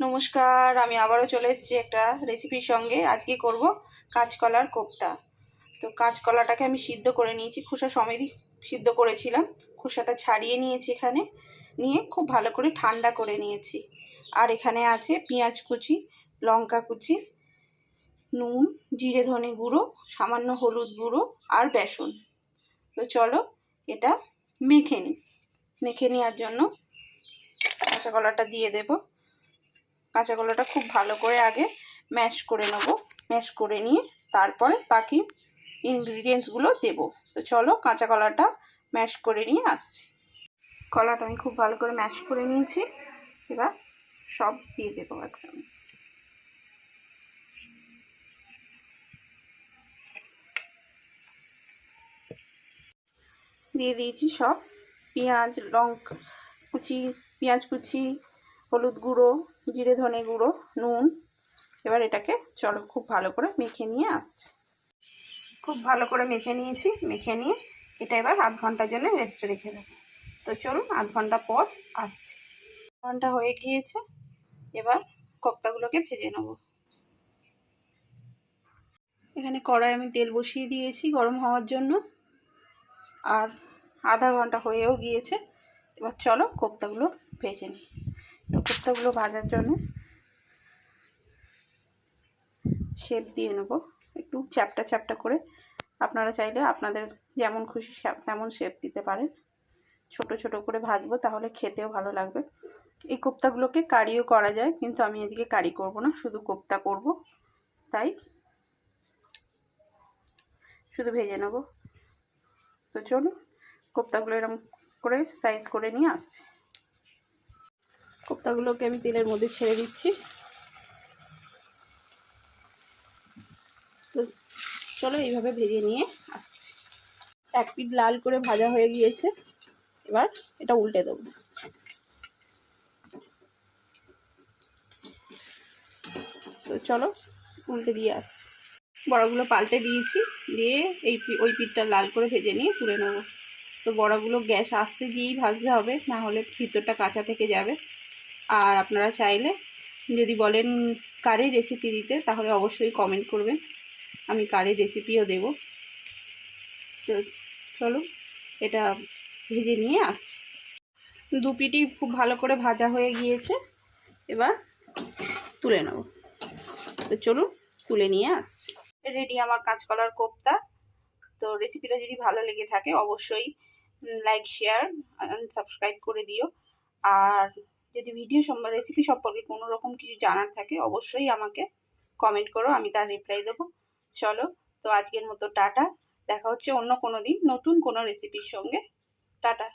নমস্কার, আমি আবারও চলে এসেছি একটা রেসিপির সঙ্গে। আজকে করব কাঁচকলার কোপ্তা। তো কাঁচকলাটাকে আমি সিদ্ধ করে নিয়েছি, খোসা সমেতই সিদ্ধ করেছিলাম। খোসাটা ছাড়িয়ে নিয়েছি এখানে, নিয়ে খুব ভালো করে ঠান্ডা করে নিয়েছি। আর এখানে আছে পেঁয়াজ কুচি, লঙ্কা কুচি, নুন, জিরে ধনে গুঁড়ো, সামান্য হলুদ গুঁড়ো আর বেসন। তো চলো এটা মেখে নিই। মেখে নেওয়ার জন্য কাঁচা কলাটা দিয়ে দেবো। কাঁচা কলাটা খুব ভালো করে আগে ম্যাশ করে নেব। ম্যাশ করে নিয়ে তারপরে বাকি ইনগ্রিডিয়েন্টসগুলো দেবো। তো চলো কাঁচা কলাটা ম্যাশ করে নিয়ে আসছি। কলাটা আমি খুব ভালো করে ম্যাশ করে নিয়েছি। এবার সব দিয়ে দেবো একদম। দিয়ে দিয়েছি সব পেঁয়াজ, লঙ্কা কুচি, পেঁয়াজ কুচি হলুদ গুঁড়ো, জিরে ধনে গুঁড়ো, নুন। এবার এটাকে চলো, খুব ভালো করে মেখে নিয়ে আসছি। খুব ভালো করে মেখে নিয়েছি, মেখে নিয়ে এটা এবার আধ ঘণ্টার জন্য রেস্টে রেখে দেবো। তো চলুন, আধ ঘণ্টা পর আসছি। ঘণ্টা হয়ে গিয়েছে, এবার কোপ্তাগুলোকে ভেজে নেব। এখানে কড়াই আমি তেল বসিয়ে দিয়েছি গরম হওয়ার জন্য। আর আধা ঘণ্টা হয়েও গিয়েছে, এবার চলো কোপ্তাগুলো ভেজে নিই। তো কোপ্তাগুলো ভাজার জন্য শেপ দিয়ে নেব। একটু চ্যাপটা চ্যাপটা করে আপনারা চাইলে আপনাদের যেমন খুশি তেমন শেপ দিতে পারেন। ছোট ছোট করে ভাজবো তাহলে খেতেও ভালো লাগবে। এই কোপ্তাগুলোকে কারিও করা যায়, কিন্তু আমি এদিকে কারি করব না, শুধু কোপ্তা করব। তাই শুধু ভেজে নেব। তো চলুন, কোপ্তাগুলো এরকম করে সাইজ করে নিয়ে আসছি। কোপ্তাগুলোকে আমি তেলের মধ্যে ছেড়ে দিচ্ছি। তো চলো এইভাবে ভেজে নিয়ে আসছি। এক পিঠ লাল করে ভাজা হয়ে গিয়েছে। এবার এটা উল্টে দেবো। তো চলো উল্টে দিয়ে আসছি। বড়াগুলো পাল্টে দিয়েছি। দিয়ে এই ওই পিঠটা লাল করে ভেজে নিয়ে তুলে নেব। তো বড়াগুলো গ্যাস আসতে দিয়েই ভাজতে হবে। না হলে ভিতরটা কাঁচা থেকে যাবে। আর আপনারা চাইলে যদি বলেন কারের রেসিপি দিতে, তাহলে অবশ্যই কমেন্ট করবেন। আমি কারের রেসিপিও দেব। তো চলো, এটা ভেজে নিয়ে আসছি। দু পিটি খুব ভালো করে ভাজা হয়ে গিয়েছে। এবার তুলে নেব। তো চলুন, তুলে নিয়ে আসছি। রেডি আমার কাঁচকলার কোপ্তা। তো রেসিপিটা যদি ভালো লেগে থাকে, অবশ্যই লাইক শেয়ার সাবস্ক্রাইব করে দিও। আর যদি ভিডিও রেসিপি সম্পর্কে কোনো রকম কিছু জানার থাকে, অবশ্যই আমাকে কমেন্ট করো, আমি তার রিপ্লাই দেবো। চলো, তো আজকের মতো টাটা। দেখা হচ্ছে অন্য কোনো দিন নতুন কোনো রেসিপির সঙ্গে। টাটা।